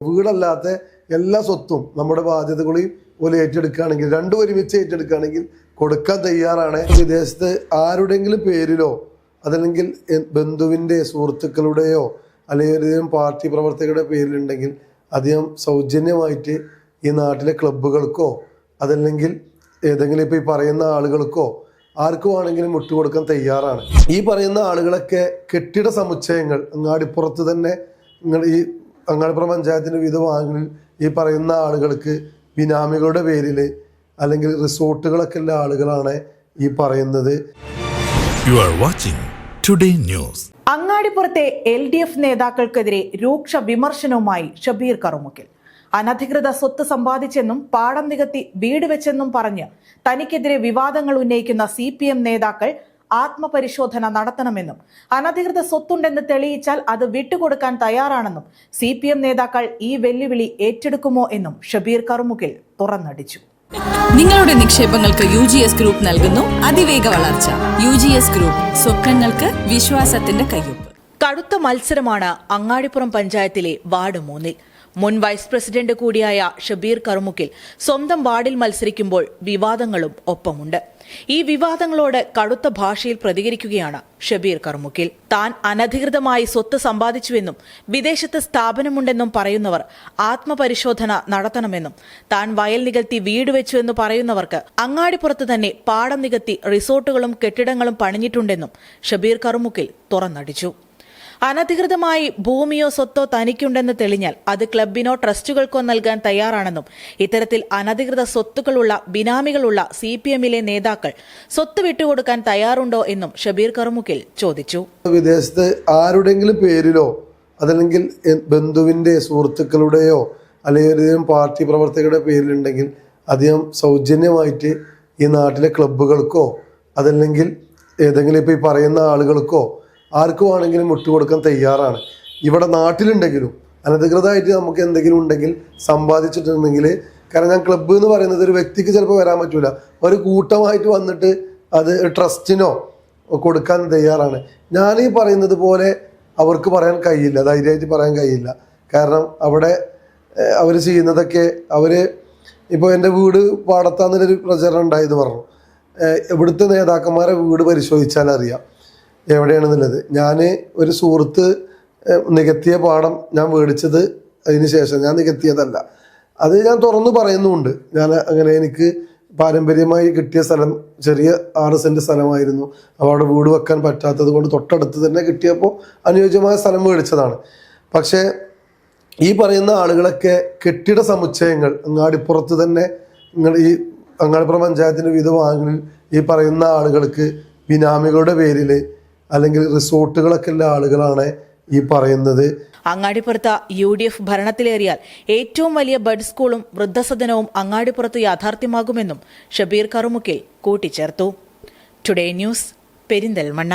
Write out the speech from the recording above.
വീടല്ലാത്ത എല്ലാ സ്വത്തും നമ്മുടെ ബാധ്യതകളെയും പോലെ ഏറ്റെടുക്കുകയാണെങ്കിൽ രണ്ടും ഒരുമിച്ച് ഏറ്റെടുക്കുകയാണെങ്കിൽ കൊടുക്കാൻ തയ്യാറാണ്. വിദേശത്ത് ആരുടെങ്കിലും പേരിലോ അതല്ലെങ്കിൽ ബന്ധുവിന്റെ സുഹൃത്തുക്കളുടെയോ അല്ലെങ്കിൽ ഏതെങ്കിലും പാർട്ടി പ്രവർത്തകരുടെ പേരിലുണ്ടെങ്കിൽ അദ്ദേഹം സൗജന്യമായിട്ട് ഈ നാട്ടിലെ ക്ലബ്ബുകൾക്കോ അതല്ലെങ്കിൽ ഏതെങ്കിലും ഇപ്പോൾ ഈ പറയുന്ന ആളുകൾക്കോ ആർക്കു വേണമെങ്കിലും വിട്ടുകൊടുക്കാൻ തയ്യാറാണ്. ഈ പറയുന്ന ആളുകളൊക്കെ കെട്ടിട സമുച്ചയങ്ങൾ അങ്ങാടിപ്പുറത്ത് തന്നെ നിങ്ങൾ ഈ അങ്ങാടിപ്പുറം പഞ്ചായത്തിന്റെ വിവിധ ഭാഗങ്ങളിൽ ഈ പറയുന്ന ആളുകൾക്ക് ബിനാമികളുടെ പേരിൽ അല്ലെങ്കിൽ റിസോർട്ടുകളൊക്കെ ഉള്ള ആളുകളാണ് ഈ പറയുന്നത്. You are watching today news അങ്ങാടിപ്പുറത്തെ L D F നേതാക്കൾക്കെതിരെ രൂക്ഷ വിമർശനവുമായി ഷബീർ കറുമുക്കിൽ. അനധികൃത സ്വത്ത് സമ്പാദിച്ചെന്നും പാടം നികത്തി വീട് വെച്ചെന്നും പറഞ്ഞ് തനിക്കെതിരെ വിവാദങ്ങൾ ഉന്നയിക്കുന്ന സി പി എം നേതാക്കൾ ആത്മപരിശോധന നടത്തണമെന്നും അനധികൃത സ്വത്തുണ്ടെന്ന് തെളിയിച്ചാൽ അത് വിട്ടുകൊടുക്കാൻ തയ്യാറാണെന്നും സി പി എം നേതാക്കൾ ഈ വെല്ലുവിളി ഏറ്റെടുക്കുമോ എന്നും ഷബീർ കറുമുക്കിൽ തുറന്നടിച്ചു. നിങ്ങളുടെ നിക്ഷേപങ്ങൾക്ക് യു ജി എസ് ഗ്രൂപ്പ് നൽകുന്നു. അതിവേഗ വളർച്ച. യു ജി എസ് ഗ്രൂപ്പ് സ്വപ്നങ്ങൾക്ക് വിശ്വാസത്തിന്റെ കയ്യൊപ്പ്. കടുത്ത മത്സരമാണ് അങ്ങാടിപ്പുറം പഞ്ചായത്തിലെ വാർഡ് മൂന്നിൽ. മുൻ വൈസ് പ്രസിഡന്റ് കൂടിയായ ഷബീർ കറുമുക്കിൽ സ്വന്തം വാർഡിൽ മത്സരിക്കുമ്പോൾ വിവാദങ്ങളും ഒപ്പമുണ്ട്. ഈ വിവാദങ്ങളോട് കടുത്ത ഭാഷയിൽ പ്രതികരിക്കുകയാണ് ഷബീർ കറുമുക്കിൽ. താൻ അനധികൃതമായി സ്വത്ത് സമ്പാദിച്ചുവെന്നും വിദേശത്ത് സ്ഥാപനമുണ്ടെന്നും പറയുന്നവർ ആത്മപരിശോധന നടത്തണമെന്നും താൻ വയൽ നികത്തി വീട് വെച്ചുവെന്ന് പറയുന്നവർക്ക് അങ്ങാടിപ്പുറത്ത് തന്നെ പാടം നികത്തി റിസോർട്ടുകളും കെട്ടിടങ്ങളും പണിഞ്ഞിട്ടുണ്ടെന്നും ഷബീർ കറുമുക്കിൽ തുറന്നടിച്ചു. അനധികൃതമായി ഭൂമിയോ സ്വത്തോ തനിക്കുണ്ടെന്ന് തെളിഞ്ഞാൽ അത് ക്ലബിനോ ട്രസ്റ്റുകൾക്കോ നൽകാൻ തയ്യാറാണെന്നും ഇത്തരത്തിൽ അനധികൃത സ്വത്തുക്കളുള്ള ബിനാമികളുള്ള സി പി എമ്മിലെ നേതാക്കൾ സ്വത്ത് വിട്ടുകൊടുക്കാൻ തയ്യാറുണ്ടോ എന്നും ഷബീർ കറുമുക്കിൽ ചോദിച്ചു. വിദേശത്ത് ആരുടെങ്കിലും പേരിലോ അതല്ലെങ്കിൽ ബന്ധുവിന്റെ സുഹൃത്തുക്കളുടെയോ അല്ലെങ്കിൽ ഏതെങ്കിലും പാർട്ടി പ്രവർത്തകരുടെ പേരിലുണ്ടെങ്കിൽ അദ്ദേഹം സൗജന്യമായിട്ട് ഈ നാട്ടിലെ ക്ലബ്ബുകൾക്കോ അതല്ലെങ്കിൽ ഏതെങ്കിലും ഇപ്പോൾ ഈ പറയുന്ന ആളുകൾക്കോ ആർക്കു വേണമെങ്കിലും വിട്ടുകൊടുക്കാൻ തയ്യാറാണ്. ഇവിടെ നാട്ടിലുണ്ടെങ്കിലും അനധികൃതമായിട്ട് നമുക്ക് എന്തെങ്കിലും ഉണ്ടെങ്കിൽ സമ്പാദിച്ചിട്ടുണ്ടെങ്കിൽ കാരണം ഞാൻ ക്ലബ്ബ് എന്ന് പറയുന്നത് ഒരു വ്യക്തിക്ക് ചിലപ്പോൾ വരാൻ പറ്റൂല. ഒരു കൂട്ടമായിട്ട് വന്നിട്ട് അത് ട്രസ്റ്റിനോ കൊടുക്കാൻ തയ്യാറാണ്. ഈ പറയുന്നത് പോലെ അവർക്ക് പറയാൻ കഴിയില്ല ധൈര്യമായിട്ട് പറയാൻ കഴിയില്ല. കാരണം അവിടെ അവർ ചെയ്യുന്നതൊക്കെ അവർ ഇപ്പോൾ എന്റെ വീട് പാടത്താന്നൊരു പ്രചരണം ഉണ്ടായെന്ന് പറഞ്ഞു. ഇവിടുത്തെ നേതാക്കന്മാരെ വീട് പരിശോധിച്ചാൽ അറിയാം എവിടെയാണെന്നുള്ളത്. ഞാൻ ഒരു സുഹൃത്ത് നികത്തിയ പാഠം ഞാൻ മേടിച്ചത് അതിന് ശേഷം. ഞാൻ നികത്തിയതല്ല. അത് ഞാൻ തുറന്നു പറയുന്നുമുണ്ട്. ഞാൻ അങ്ങനെ എനിക്ക് പാരമ്പര്യമായി കിട്ടിയ സ്ഥലം ചെറിയ ആറ് സെന്റ് സ്ഥലമായിരുന്നു. അവിടെ വീട് വെക്കാൻ പറ്റാത്തത് കൊണ്ട് തൊട്ടടുത്ത് തന്നെ കിട്ടിയപ്പോൾ അനുയോജ്യമായ സ്ഥലം മേടിച്ചതാണ്. പക്ഷേ ഈ പറയുന്ന ആളുകളൊക്കെ കെട്ടിട സമുച്ചയങ്ങൾ അങ്ങാടിപ്പുറത്ത് തന്നെ നിങ്ങൾ ഈ അങ്ങാടിപ്പുറം പഞ്ചായത്തിന്റെ വിവിധ ഭാഗങ്ങളിൽ ഈ പറയുന്ന ആളുകൾക്ക് ബിനാമികളുടെ പേരിൽ അല്ലെങ്കിൽ റിസോർട്ടുകളൊക്കെ ഉള്ള ആളുകളാണ് ഈ പറയുന്നത്. അങ്ങാടിപ്പുറത്ത് യു ഡി എഫ് ഭരണത്തിലേറിയാൽ ഏറ്റവും വലിയ ബഡ് സ്കൂളും വൃദ്ധസദനവും അങ്ങാടിപ്പുറത്ത് യാഥാർത്ഥ്യമാകുമെന്നും ഷബീർ കറുമുക്കിൽ കൂട്ടിച്ചേർത്തു. Today news Perinthalmanna.